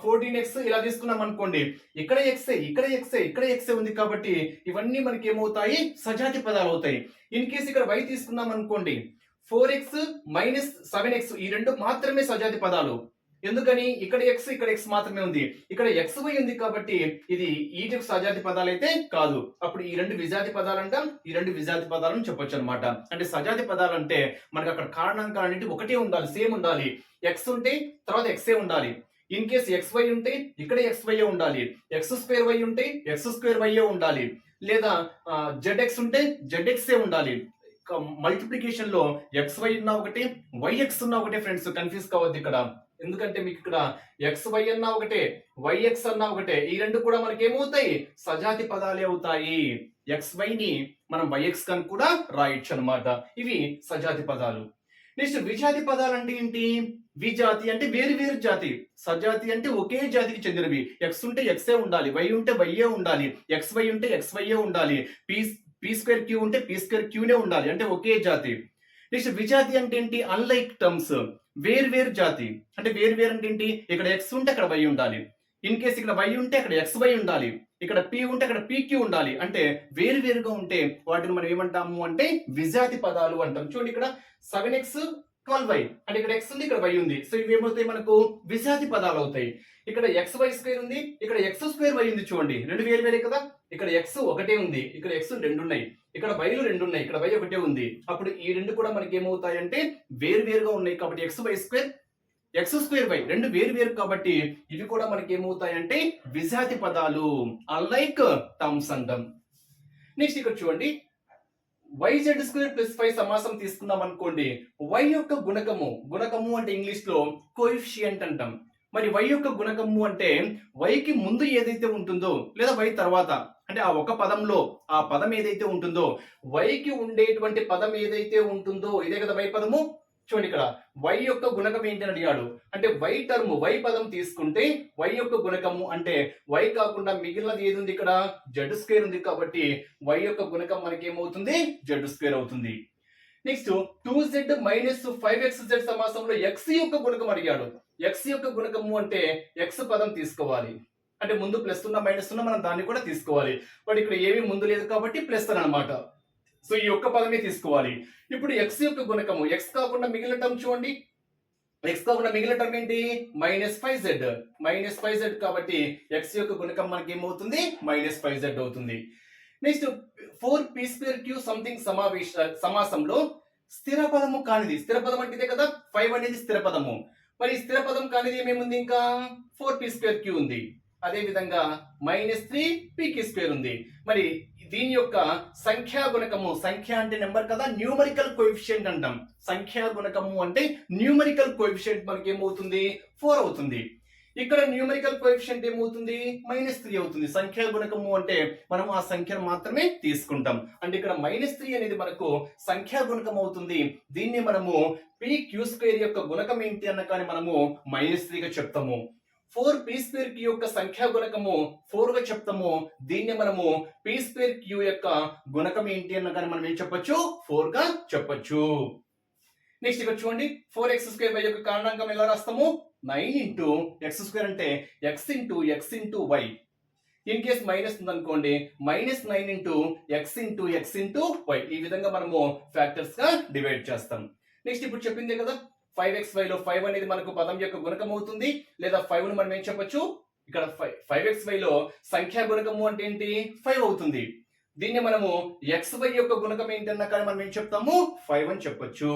fourteen X ఇలా తీసుకున్నాం అనుకోండి. ఇక్కడ ఎక్సే ఇక్కడ ఎక్సే ఇక్కడ ఎక్సే ఉంది కాబట్టి ఇవన్నీ మనకి ఏమవుతాయి? సజాతి పదాలు అవుతాయి. ఇన్ కేస్ ఇక్కడ వై తీసుకున్నాం అనుకోండి four X minus seven X ఈ రెండు మాత్రమే సజాతి పదాలు. ఎందుకని? ఇక్కడ ఎక్స్ ఇక్కడ ఎక్స్ మాత్రమే ఉంది. ఇక్కడ ఎక్స్ వై ఉంది కాబట్టి ఇది ఈటకు సజాతి పదాలు అయితే కాదు. అప్పుడు ఈ రెండు విజాతి పదాలు అంట ఈ రెండు విజాతి పదాలను చెప్పొచ్చు అనమాట అంటే సజాతి పదాలు అంటే మనకి అక్కడ కారణాంకాలు అనేవి ఒకటే ఉండాలి సేమ్ ఉండాలి. ఎక్స్ ఉంటే తర్వాత ఎక్సే ఉండాలి. ఇన్ కేస్ ఎక్స్ వై ఉంటే ఇక్కడ ఎక్స్ వై ఉండాలి. ఎక్స్ స్క్వేర్ వై ఉంటే ఎక్స్ స్క్వేర్ వై ఉండాలి. లేదా జెడ్ ఎక్స్ ఉంటే జెడ్ ఎక్సే ఉండాలి. మల్టిప్లికేషన్లో ఎక్స్ వై ఉన్న ఒకటి వై ఎక్స్ ఉన్న ఒకటే ఫ్రెండ్స్. కన్ఫ్యూజ్ కావద్దు ఇక్కడ. ఎందుకంటే మీకు ఇక్కడ ఎక్స్ వై అన్నా ఒకటే వైఎక్స్ అన్నా ఒకటే ఈ రెండు కూడా మనకి ఏమవుతాయి సజాతి పదాలే అవుతాయి. ఎక్స్ వైని మనం వైఎక్స్ కని కూడా రాయొచ్చు అన్నమాట. ఇవి సజాతి పదాలు. నెక్స్ట్ విజాతి పదాలు అంటే ఏంటి? విజాతి అంటే వేరు వేరు జాతి. సజాతి అంటే ఒకే జాతికి చెందినవి. ఎక్స్ ఉంటే ఎక్సే ఉండాలి. వై ఉంటే వైయే ఉండాలి. ఎక్స్ వై ఉంటే ఎక్స్ వైయే ఉండాలి. పీ పీ స్క్వేర్ క్యూ ఉంటే పీ స్క్వేర్ క్యూనే ఉండాలి. అంటే ఒకే జాతి. నెక్స్ట్ విజాతి అంటే ఏంటి? అన్లైక్ టర్మ్స్ వేరు వేరు జాతి. అంటే వేరు వేరు అంటే ఏంటి? ఇక్కడ ఎక్స్ ఉంటే అక్కడ వై ఉండాలి. ఇన్ కేస్ ఇక్కడ వై ఉంటే అక్కడ ఎక్స్ వై ఉండాలి. ఇక్కడ పి ఉంటే అక్కడ పీక్యూ ఉండాలి. అంటే వేరు వేరుగా ఉంటే వాటిని మనం ఏమంటాము అంటే విజాతి పదాలు అంటాం. చూడండి ఇక్కడ సెవెన్ ఎక్స్ ట్వెల్వ్ వై. అంటే ఇక్కడ ఎక్స్ ఉంది ఇక్కడ వై ఉంది. సో ఇవి ఏమవుతాయి మనకు? విజాతి పదాలు అవుతాయి. ఇక్కడ ఎక్స్ వై స్క్వేర్ ఉంది ఇక్కడ ఎక్స్ స్క్వేర్ వై ఉంది చూడండి. రెండు వేరు వేరే కదా? ఇక్కడ ఎక్స్ ఒకటే ఉంది ఇక్కడ ఎక్స్ రెండు ఉన్నాయి ఇక్కడ వైలు రెండు ఉన్నాయి ఇక్కడ వై ఒకటే ఉంది. అప్పుడు ఈ రెండు కూడా మనకి ఏమవుతాయి అంటే వేరు వేరుగా ఉన్నాయి కాబట్టి X Y square X square Y రెండు వేరు వేరు కాబట్టి ఇవి కూడా మనకి ఏమవుతాయంటే విజాతి పదాలు అన్లైక్ టమ్స్ అంటాం నెక్స్ట్ ఇక్కడ చూడండి. Y Z square plus five సమాసం తీసుకున్నాం అనుకోండి వై యొక్క గుణకము గుణకము అంటే ఇంగ్లీష్లో కోఎఫిషియంట్ అంటాం. మరి వై యొక్క గుణకము అంటే వైకి ముందు ఏదైతే ఉంటుందో లేదా వై తర్వాత అంటే ఆ ఒక పదంలో ఆ పదం ఏదైతే ఉంటుందో వైకి ఉండేటువంటి పదం ఏదైతే ఉంటుందో ఇదే కదా వై పదము? చూడండి ఇక్కడ వై యొక్క గుణకం ఏంటని అడిగాడు. అంటే వై టర్మ్ వై పదం తీసుకుంటే వై యొక్క గుణకము అంటే వై కాకుండా మిగిలినది ఏది ఉంది ఇక్కడ? జడ్ స్క్వేర్ ఉంది కాబట్టి వై యొక్క గుణకం మనకి ఏమవుతుంది జడ్ స్క్వేర్ అవుతుంది. Next two Z minus five X Z సమాసంలో X యొక్క గుణకం అడిగాడు. ఎక్స్ యొక్క గుణకము అంటే ఎక్స్ పదం తీసుకోవాలి. అంటే ముందు ప్లస్ ఉన్న మైనస్ ఉన్న మనం దాన్ని కూడా తీసుకోవాలి. బట్ ఇక్కడ ఏమీ ముందు లేదు కాబట్టి ప్లస్ అని అనమాట సో ఈ ఒక్క పదమే తీసుకోవాలి. ఇప్పుడు ఎక్స్ యొక్క గుణకము ఎక్స్ కాకుండా మిగిలిన టర్మ్ చూడండి. ఎక్స్ కాకుండా మిగిలిన టర్మ్ ఏంటి? Minus five Z minus five Z కాబట్టి ఎక్స్ యొక్క గుణకం మనకి ఏమవుతుంది మైనస్ ఫైవ్ జెడ్ అవుతుంది. Next four P square Q something సమావేశ సమాసంలో స్థిర పదము కానిది. స్థిర పదం అంటే కదా? ఫైవ్ అనేది స్థిర పదము. మరి స్థిర పదం కానిది ఏమేముంది ఇంకా? ఫోర్ పీ స్క్వేర్ క్యూ ఉంది. అదే విధంగా మైనస్ త్రీ పీకి స్క్వేర్ ఉంది. మరి దీని యొక్క సంఖ్యా గుణకము సంఖ్య అంటే నెంబర్ కదా న్యూమరికల్ కోఎఫిషియంట్ అంటాం. సంఖ్యా గుణకము అంటే న్యూమరికల్ కోఎఫిషియంట్ మనకి ఏమవుతుంది? ఫోర్ అవుతుంది. ఇక్కడ న్యూమరికల్ కోఎఫిషియంట్ ఏమవుతుంది? మైనస్ త్రీ అవుతుంది. సంఖ్యా గుణకము అంటే మనం ఆ సంఖ్యను మాత్రమే తీసుకుంటాం. అంటే ఇక్కడ మైనస్ త్రీ అనేది మనకు సంఖ్యా గుణకం అవుతుంది. దీన్ని మనము పీ క్యూ స్క్వేర్ యొక్క గుణకం ఏంటి అన్న కానీ మనము మైనస్ త్రీగా చెప్తాము. ఫోర్ పీ స్క్వేర్ క్యూ యొక్క సంఖ్యా గుణకము ఫోర్గా చెప్తాము. దీన్ని మనము పీ స్క్వేర్ క్యూ యొక్క గుణకం ఏంటి అన్న కానీ మనం ఏం చెప్పొచ్చు? ఫోర్గా చెప్పొచ్చు. నెక్స్ట్ ఇక్కడ చూడండి. ఫోర్ ఎక్స్ స్క్వేర్ వై యొక్క కారణాంకం ఎలా రాస్తాము? నైన్ ఇంటూ ఎక్స్ స్క్వేర్ అంటే X into X into Y in case minus ఉందనుకోండి minus nine into X into X into Y ఈ విధంగా మనము ఫ్యాక్టర్స్గా డివైడ్ చేస్తాం. నెక్స్ట్ ఇప్పుడు చెప్పిందే కదా ఫైవ్ ఎక్స్ వై లో ఫైవ్ అనేది మనకు పదం యొక్క గుణకం అవుతుంది. లేదా ఫైవ్ను మనం ఏం చెప్పొచ్చు? ఇక్కడ ఫైవ్ ఫైవ్ ఎక్స్ వై లో సంఖ్యా గుణకము అంటే ఏంటి? ఫైవ్ అవుతుంది. దీన్ని మనము ఎక్స్ వై యొక్క గుణకం ఏంటన్నా కానీ మనం ఏం చెప్తాము? ఫైవ్ అని చెప్పొచ్చు.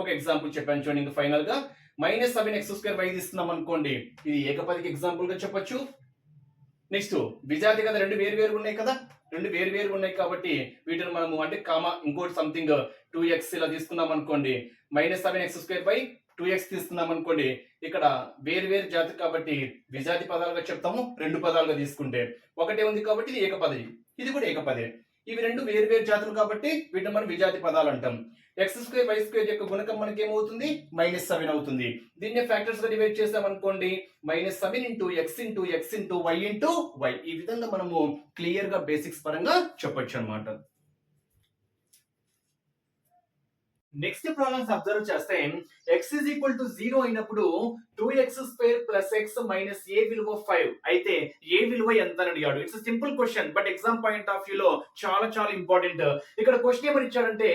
ఒక ఎగ్జాంపుల్ చెప్పాను చూడండి ఇంకా ఫైనల్గా. Minus seven X square Y తీసుకున్నాం అనుకోండి ఇది ఏకపదికి ఎగ్జాంపుల్గా చెప్పొచ్చు. నెక్స్ట్ విజాతి కదా రెండు వేరు వేరు ఉన్నాయి కదా. రెండు వేరు వేరు ఉన్నాయి కాబట్టి వీటిని మనము అంటే కామా ఇంకోటి సంథింగ్ టూ ఎక్స్ ఇలా తీసుకున్నాం అనుకోండి. Minus seven X square by two X తీసుకున్నాం అనుకోండి. ఇక్కడ వేరు వేరు జాతి కాబట్టి విజాతి పదాలుగా చెప్తాము రెండు పదాలుగా తీసుకుంటే. ఒకటే ఉంది కాబట్టి ఇది ఏకపది. ఇది కూడా ఏకపదే. ఇవి రెండు వేరు వేరు జాతులు కాబట్టి వీటిని మనం విజాతి పదాలు అంటాం. ఎక్స్ స్క్వేర్ వై స్క్వేర్ యొక్క గుణకం మనకి ఏమవుతుంది మైనస్ సెవెన్ అవుతుంది. దీన్ని ఫ్యాక్టర్స్గా డివైడ్ చేసాం అనుకోండి minus seven into X into X into Y into Y ఈ విధంగా మనము క్లియర్గా బేసిక్స్ పరంగా చెప్పొచ్చు అనమాట నెక్స్ట్ ప్రాబ్లమ్స్ అబ్జర్వ్ చేస్తే X is equal to zero అయినప్పుడు two X square plus X minus A విలువ ఫైవ్ అయితే ఏ విలువ ఎంత అని అడిగాడు. It's simple question but exam point of view లో చాలా చాలా ఇంపార్టెంట్ ఇక్కడ క్వశ్చన్ ఏమని ఇచ్చాడంటే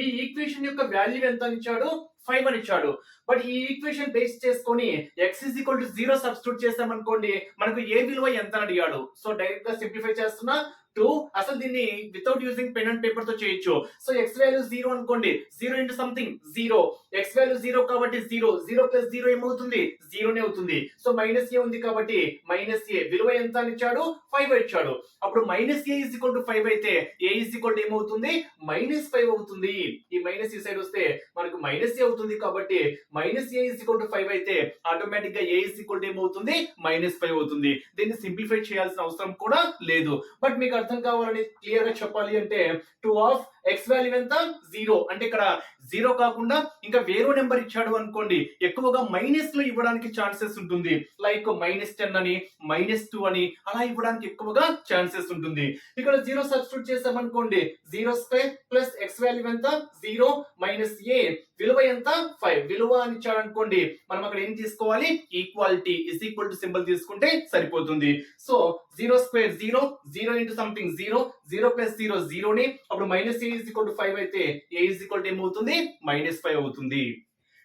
ఈ ఈక్వేషన్ యొక్క వాల్యూ ఎంత అని ఇచ్చాడు? ఫైవ్ అని ఇచ్చాడు. బట్ ఈ ఈక్వేషన్ బేస్ చేసుకొని X is equal to zero substitute చేసామనుకోండి మనకు ఏ విలువ ఎంత అని అడిగాడు. సో డైరెక్ట్గా సింప్లిఫై చేస్తున్నా టూ అసలు దీన్ని వితౌట్ యూజింగ్ పెన్ అండ్ పేపర్తో చేయొచ్చు. సో ఎక్స్ వాల్యూ జీరో అనుకోండి. Zero into something zero X value zero కాబట్టి జీరో జీరో ప్లస్ జీరో ఏమవుతుంది? జీరోనే అవుతుంది. సో మైనస్ ఏ ఉంది కాబట్టి మైనస్ ఏ విలువ ఎంత అని ఇచ్చాడు? ఫైవ్ ఇచ్చాడు. అప్పుడు minus A is equal to five అయితే ఏ ఈజ్ ఈక్వల్ టు ఏమవుతుంది? మైనస్ ఫైవ్ అవుతుంది. ఈ మైనస్ ఈ సైడ్ వస్తే మనకు మైనస్ ఏ అవుతుంది కాబట్టి minus A is equal to five అయితే ఆటోమేటిక్గా ఏ ఈజ్ ఈక్వల్ టు ఏమవుతుంది? మైనస్ ఫైవ్ అవుతుంది. దీన్ని సింప్లిఫై చేయాల్సిన అవసరం కూడా లేదు. బట్ మీకు అర్థం కావాలని క్లియర్గా చెప్పాలి అంటే టూ ఆఫ్ ఎక్స్ వాల్యూ ఎంత? జీరో అంటే ఇక్కడ జీరో కాకుండా ఇంకా వేరే నెంబర్ ఇచ్చాడు అనుకోండి ఎక్కువగా మైనస్లో ఇవ్వడానికి ఛాన్సెస్ ఉంటుంది. లైక్ మైనస్ టెన్ అని మైనస్ టూ అని అలా ఇవ్వడానికి ఎక్కువగా ఛాన్సెస్ ఉంటుంది. ఇక్కడ జీరో సబ్స్టిట్యూట్ చేసామనుకోండి zero square plus X value ఎంత? జీరో మైనస్ ఏ విలువ ఎంత? ఫైవ్ విలువ అని ఇచ్చాడు అనుకోండి మనం అక్కడ ఏం తీసుకోవాలి? Equality is equal to symbol తీసుకుంటే సరిపోతుంది. So zero square zero zero into something zero zero plus zero జీరోని అప్పుడు minus A is equal to five అయితే ఏ ఈజ్ ఈక్వల్ టు ఏమవుతుంది మైనస్ ఫైవ్ అవుతుంది.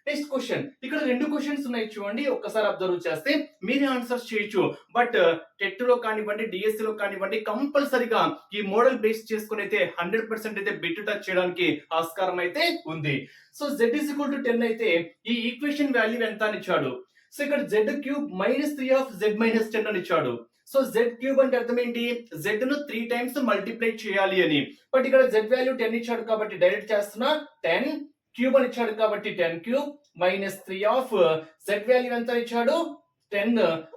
Next question. ఇక్కడ రెండు క్వశ్చన్స్ ఉన్నాయి చూడండి. ఒక్కసారి అబ్జర్వ్ చేస్తే మీరే ఆన్సర్స్ చేయొచ్చు. బట్ uh, టెట్లో కానివ్వండి డిఎస్సి లో కానివ్వండి కంపల్సరిగా ఈ మోడల్ బేస్ చేసుకుని అయితే హండ్రెడ్ పర్సెంట్ అయితే బిట్ టచ్ చేయడానికి ఆస్కారం అయితే ఉంది. So Z is equal to ten అయితే ఈ ఈక్వేషన్ వాల్యూ ఎంత అని ఇచ్చాడు? సో ఇక్కడ Z cube minus three of Z minus ten అని ఇచ్చాడు. సో జెడ్ క్యూబ్ అంటే అర్థం ఏంటి జెడ్ను త్రీ టైమ్స్ మల్టిప్లై చేయాలి అని. బట్ ఇక్కడ జెడ్ వాల్యూ టెన్ ఇచ్చాడు కాబట్టి డైరెక్ట్ చేస్తున్నా టెన్ క్యూబ్ అని ఇచ్చాడు కాబట్టి ten cube minus three of Z value ఎంత ఇచ్చాడు? టెన్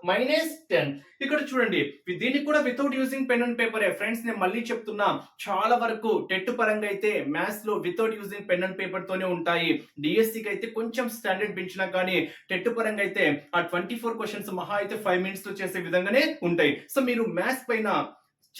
మైనస్ టెన్ ఇక్కడ చూడండి దీనికి కూడా without using pen and paper friends నేను మళ్ళీ చెప్తున్నా చాలా వరకు టెట్ పరంగా అయితే మ్యాథ్స్లో without using pen and paper తోనే ఉంటాయి. డిఎస్సికి అయితే కొంచెం స్టాండర్డ్ పెంచినా కానీ టెట్ పరంగా అయితే ఆ ట్వంటీ ఫోర్ క్వశ్చన్స్ మహా అయితే ఫైవ్ మినిట్స్లో చేసే విధంగానే ఉంటాయి. సో మీరు మ్యాథ్స్ పైన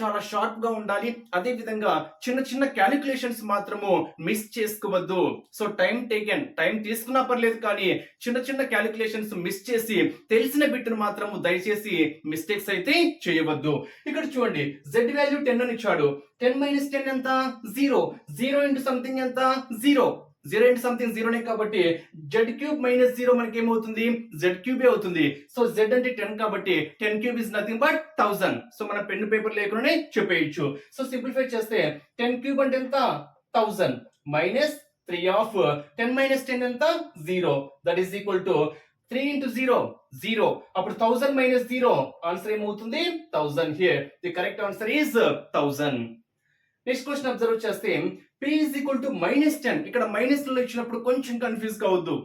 చాలా షార్ప్గా ఉండాలి. అదే విధంగా చిన్న చిన్న క్యాలిక్యులేషన్స్ మాత్రము మిస్ చేసుకోవద్దు. సో టైం టేకెన్ టైం తీసుకున్నా పర్లేదు కానీ చిన్న చిన్న క్యాలిక్యులేషన్స్ మిస్ చేసి తెలిసిన బిట్ను మాత్రము దయచేసి మిస్టేక్స్ అయితే చేయవద్దు. ఇక్కడ చూడండి. జెడ్ వాల్యూ టెన్ అని ఇచ్చాడు. టెన్ మైనస్ టెన్ ఎంత? జీరో జీరో ఇంటూ సంథింగ్ ఎంత? జీరో జీరో ఇంటూ సంథింగ్ జీరోనే కాబట్టి జెడ్ క్యూబ్ మైనస్ జీరో మనకి ఏమవుతుంది జెడ్ క్యూబే అవుతుంది. సో జెడ్ అంటే టెన్ కాబట్టి ten cube is nothing but thousand so మన పెన్ పేపర్ లేకుండానే చెప్పేయచ్చు. సో సింప్లిఫై చేస్తే టెన్ క్యూబ్ అంటే ఎంత? Thousand minus three of ten minus ten ఎంత? Zero that is equal to three into zero zero అప్పుడు థౌసండ్ మైనస్ జీరో ఆన్సర్ ఏమవుతుంది? Thousand here the correct answer is thousand next question observe చేస్తే P is equal to minus ten ఇక్కడ మైనస్లో ఇచ్చినప్పుడు కొంచెం confuse కావద్దు.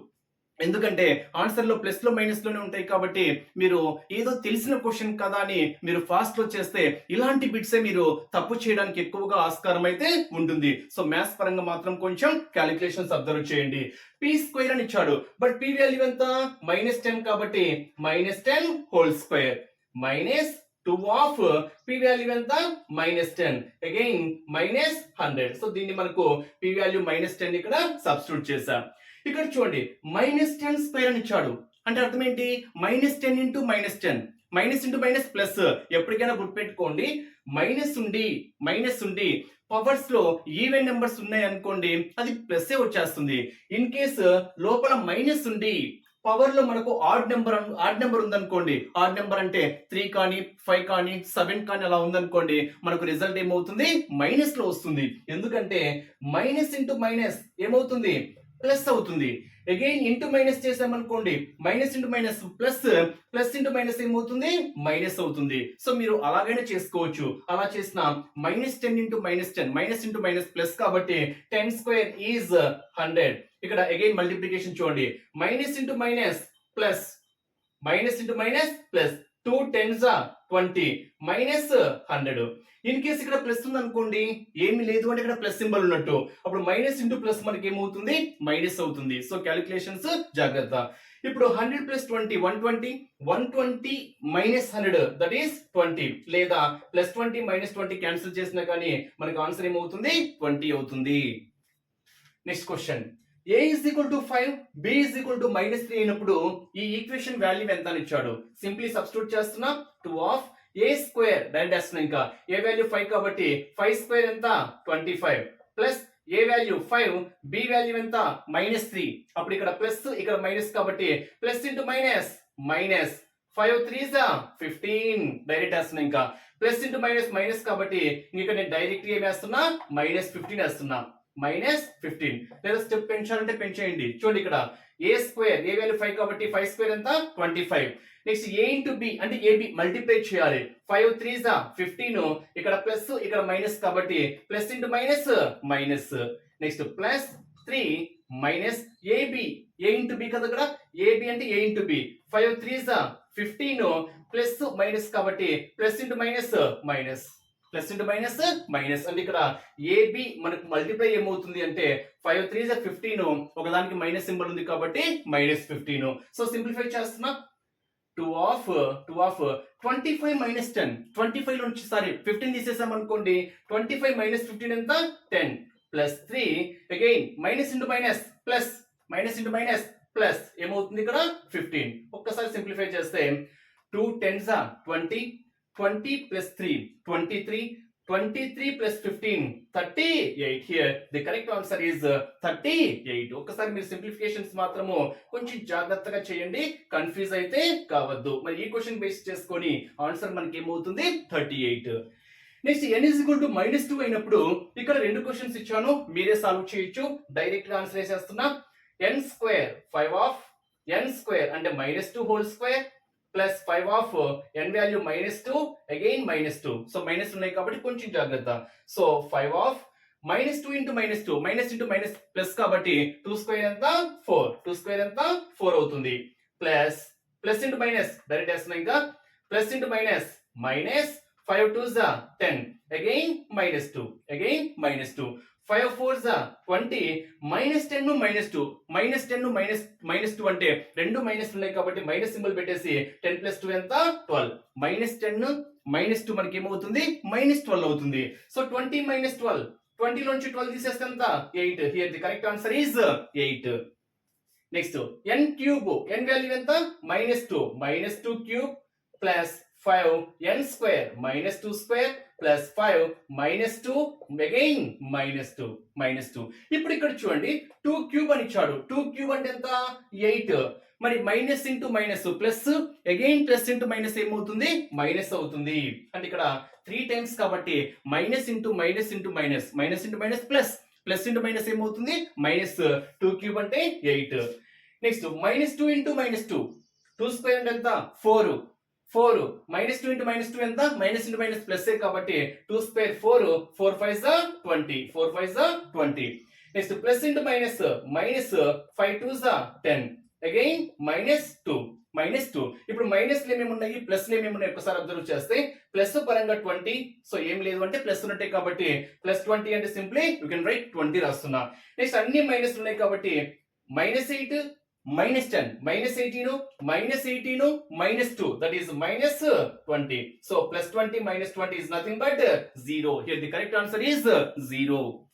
ఎందుకంటే ఆన్సర్లో ప్లస్లో మైనస్లోనే ఉంటాయి కాబట్టి మీరు ఏదో తెలిసిన క్వశ్చన్ కదా అని మీరు ఫాస్ట్లో చేస్తే ఇలాంటి బిట్స్ మీరు తప్పు చేయడానికి ఎక్కువగా ఆస్కారం అయితే ఉంటుంది. సో మ్యాథ్స్ పరంగా మాత్రం కొంచెం క్యాలిక్యులేషన్స్ అబ్జర్వ్ చేయండి. పీ స్క్వేర్ అని ఇచ్చాడు. బట్ పీ వాల్యూ ఎంత? మైనస్ టెన్ కాబట్టి minus ten whole square minus two of p value ఎంత? Minus ten again minus hundred so దీన్ని మనకు p వాల్యూ మైనస్ టెన్ ఇక్కడ సబ్స్టిట్యూట్ చేసాం ఇక్కడ చూడండి మైనస్ టెన్ స్క్వేర్ అని ఇచ్చాడు. అంటే అర్థం ఏంటి? Minus ten into minus ten minus into minus plus ఎప్పటికైనా గుర్తుపెట్టుకోండి. మైనస్ ఉండి మైనస్ ఉండి పవర్స్లో ఈవెన్ నెంబర్స్ ఉన్నాయి అనుకోండి అది ప్లస్ వచ్చేస్తుంది. ఇన్ కేస్ లోపల మైనస్ ఉండి పవర్లో మనకు ఆడ్ నెంబర్ ఆడ్ నెంబర్ ఉందనుకోండి. ఆడ్ నెంబర్ అంటే త్రీ కానీ ఫైవ్ కానీ సెవెన్ కానీ అలా ఉందనుకోండి మనకు రిజల్ట్ ఏమవుతుంది? మైనస్లో వస్తుంది. ఎందుకంటే మైనస్ ఇంటూ మైనస్ ఏమవుతుంది? ప్లస్ అవుతుంది. అగైన్ ఇంటూ మైనస్ చేసామనుకోండి minus into minus plus plus into minus ఏమవుతుంది? మైనస్ అవుతుంది. సో మీరు అలాగైనా చేసుకోవచ్చు. అలా చేసిన minus ten into minus ten minus into minus plus కాబట్టి టెన్ స్క్వేర్ ఈజ్ హండ్రెడ్ ఇక్కడ అగైన్ మల్టిప్లికేషన్ చూడండి. Minus into minus plus minus into minus plus two tens twenty minus hundred in case ఇక్కడ plus ఉంది అనుకోండి ఏమి లేదు అంటే ఇక్కడ ప్లస్ సింబల్ ఉన్నట్టు. అప్పుడు మైనస్ ఇంటూ ప్లస్ మనకి ఏమవుతుంది? మైనస్ అవుతుంది. సో క్యాలిక్యులేషన్స్ జాగ్రత్త. ఇప్పుడు hundred plus twenty one twenty one twenty minus hundred that is twenty లేదా plus twenty minus twenty cancel చేసినా కానీ మనకి ఆన్సర్ ఏమవుతుంది? ట్వంటీ అవుతుంది. Next question A is equal to five B is equal to minus three అయినప్పుడు ఈ equation value ఎంత అని ఇచ్చాడు సింప్లీ సబ్స్టిట్యూట్ చేస్తున్నా two of A square direct చేస్తున్నా ఇంకా. ఏ వాల్యూ ఫైవ్ కాబట్టి ఫైవ్ స్క్వేర్ ఎంత? Twenty five plus A value five B value ఎంత? మైనస్ త్రీ అప్పుడు ఇక్కడ ప్లస్ ఇక్కడ మైనస్ కాబట్టి plus into minus minus five three fifteen direct వేస్తున్నా ఇంకా. ప్లస్ ఇంటూ మైనస్ మైనస్ కాబట్టి ఇంకా నేను డైరెక్ట్ ఏం వేస్తున్నా? మైనస్ ఫిఫ్టీన్ వేస్తున్నా. మైనస్ ఫిఫ్టీన్ లేదా స్టెప్ పెంచాలంటే పెంచేయండి చూడండి ఇక్కడ. A square A value five కాబట్టి ఫైవ్ స్క్వేర్ ఎంత? Twenty five next A into B అంటే ఏబి మల్టిప్లై చేయాలి. ఫైవ్ త్రీ జా ఫిఫ్టీన్ ఇక్కడ ప్లస్ ఇక్కడ మైనస్ కాబట్టి plus into minus minus next plus three minus AB A into B కదా ఇక్కడ? ఏబి అంటే A into B five three జా ఫిఫ్టీన్ ప్లస్ మైనస్ కాబట్టి plus into minus minus plus into minus minus. అంటే ఇక్కడ AB మనకు multiply ఏమవుతుంది అంటే ఫైవ్ త్రీ జా ఫిఫ్టీన్ ఒకదానికి మైనస్ సింబల్ ఉంది కాబట్టి మైనస్ ఫిఫ్టీన్ సో సింప్లిఫై చేస్తున్నా. Two of two of twenty five minus ten twenty five నుంచి సారీ ఫిఫ్టీన్ తీసేసాం అనుకోండి. ట్వంటీ ఫైవ్ మైనస్ ఫిఫ్టీన్ ఎంత? Ten plus three again minus into minus plus minus into minus plus ఏమవుతుంది ఇక్కడ? Fifteen ఒక్కసారి simplify చేస్తే two tens twenty twenty plus three twenty three twenty three plus fifteen thirty eight here the correct answer is thirty eight ఒకసారి మీరు simplifications మాత్రము కొంచెం జాగ్రత్తగా చేయండి. కన్ఫ్యూజ్ అయితే కావద్దు. మరి ఈ క్వశ్చన్ బేస్ చేసుకొని ఆన్సర్ మనకి ఏమవుతుంది thirty eight next N is equal to minus two అయినప్పుడు ఇక్కడ రెండు క్వశ్చన్స్ ఇచ్చాను. మీరే సాల్వ్ చేయొచ్చు. డైరెక్ట్గా answer వేసేస్తున్నా N square five of N square అంటే minus two whole square plus five of N value minus two again minus two so minus ఉన్నాయి కాబట్టి కొంచెం జాగ్రత్త. So five of minus two into minus two minus into minus plus కాబట్టి two square ఎంత? Four two square ఎంత? Four అవుతుంది. Plus plus into minus direct వేస్తున్నా ఇంకా plus into minus minus five two జా ten again minus two again minus two five four twenty minus ten minus two minus ten minus minus two అంటే రెండు minus ఉన్నాయి కాబట్టి minus symbol పెట్టేసి ten plus two ఎంత? Twelve. Minus ten minus two మనకి ఏమవుతుంది? Minus twelve అవుతుంది. So twenty minus twelve twenty నుంచి ట్వెల్వ్ తీసేస్తే ఎంత? Eight. Here the correct answer is eight. Next N cube N value ఎంత? Minus two minus two cube plus five N square minus two square plus five minus two again minus two minus two. ఇప్పుడు ఇక్కడ చూడండి two cube అని ఇచ్చాడు. Two cube అంటే ఎంత? Eight. మరి minus into minus plus again plus into minus ఏమవుతుంది? Minus అవుతుంది. అంటే ఇక్కడ త్రీ టైమ్స్ కాబట్టి minus into minus into minus minus into minus plus plus into minus ఏమవుతుంది? మైనస్ టూ క్యూబ్ అంటే eight. Next minus two into minus two. Two square అంటే ఎంత? Four. Four minus two into minus two ఎంత? Minus into minus plus కాబట్టి two square four four five జా twenty four five జా twenty next plus into minus minus five two జా ten again minus two minus two ఇప్పుడు minus ఏమేమి ఉన్నాయి? Plus ఏమేమి ఉన్నాయి? ఒకసారి అబ్జర్వ్ చేస్తే ప్లస్ పరంగా ట్వంటీ సో ఏం లేదు అంటే ప్లస్ ఉన్నట్టే కాబట్టి ప్లస్ ట్వంటీ అంటే simply you can write twenty రాస్తున్నా. నెక్స్ట్ అన్ని మైనస్ ఉన్నాయి కాబట్టి minus eight minus ten minus eighteen minus eighteen minus two that is minus twenty so plus twenty minus twenty is nothing but zero. Here the correct answer is zero.